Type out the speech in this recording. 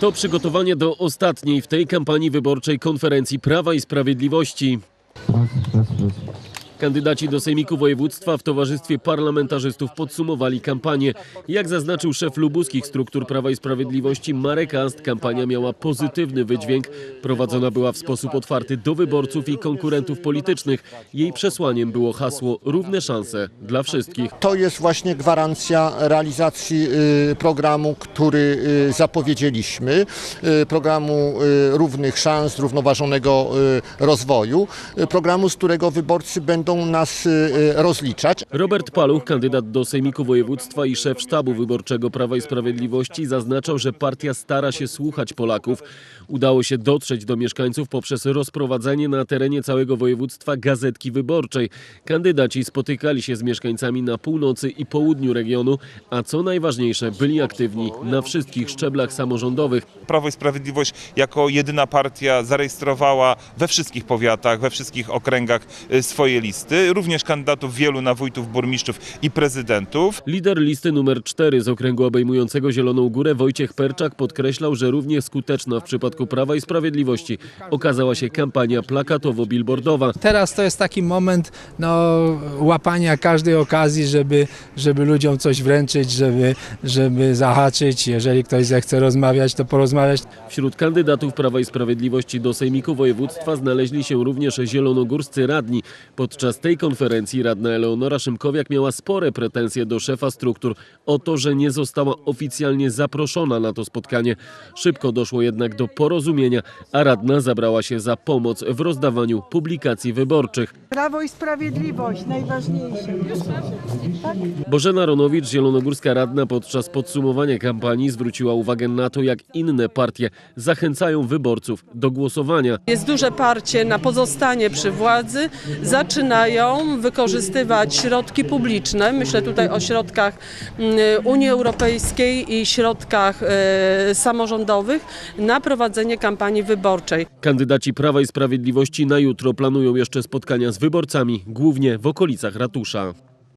To przygotowanie do ostatniej w tej kampanii wyborczej konferencji Prawa i Sprawiedliwości. Kandydaci do Sejmiku Województwa w towarzystwie parlamentarzystów podsumowali kampanię. Jak zaznaczył szef lubuskich struktur Prawa i Sprawiedliwości Marek Ast, kampania miała pozytywny wydźwięk. Prowadzona była w sposób otwarty do wyborców i konkurentów politycznych. Jej przesłaniem było hasło równe szanse dla wszystkich. To jest właśnie gwarancja realizacji y, programu, który y, zapowiedzieliśmy, y, programu równych szans, równoważonego rozwoju, programu, z którego wyborcy będą nas y, y, rozliczać. Robert Paluch, kandydat do Sejmiku Województwa i szef sztabu wyborczego Prawa i Sprawiedliwości, zaznaczał, że partia stara się słuchać Polaków. Udało się dotrzeć do mieszkańców poprzez rozprowadzenie na terenie całego województwa gazetki wyborczej. Kandydaci spotykali się z mieszkańcami na północy i południu regionu, a co najważniejsze, byli aktywni na wszystkich szczeblach samorządowych. Prawo i Sprawiedliwość jako jedyna partia zarejestrowała we wszystkich powiatach, we wszystkich okręgach y, swoje listy. Również kandydatów wielu na wójtów, burmistrzów i prezydentów. Lider listy numer 4 z okręgu obejmującego Zieloną Górę Wojciech Perczak podkreślał, że równie skuteczna w przypadku Prawa i Sprawiedliwości okazała się kampania plakatowo-billboardowa. Teraz to jest taki moment no, łapania każdej okazji, żeby, żeby ludziom coś wręczyć, żeby, żeby zahaczyć. Jeżeli ktoś zechce rozmawiać, to porozmawiać. Wśród kandydatów Prawa i Sprawiedliwości do Sejmiku Województwa znaleźli się również zielonogórscy radni. Podczas tej konferencji radna Eleonora Szymkowiak miała spore pretensje do szefa struktur o to, że nie została oficjalnie zaproszona na to spotkanie. Szybko doszło jednak do porozumienia, a radna zabrała się za pomoc w rozdawaniu publikacji wyborczych. Prawo i Sprawiedliwość, najważniejsze. Bożena Ronowicz, zielonogórska radna, podczas podsumowania kampanii zwróciła uwagę na to, jak inne partie zachęcają wyborców do głosowania. Jest duże parcie na pozostanie przy władzy. Zaczynają wykorzystywać środki publiczne. Myślę tutaj o środkach mm, Unii Europejskiej i środkach e, samorządowych na prowadzenie kampanii wyborczej. Kandydaci Prawa i Sprawiedliwości na jutro planują jeszcze spotkania z wyborcami, głównie w okolicach ratusza.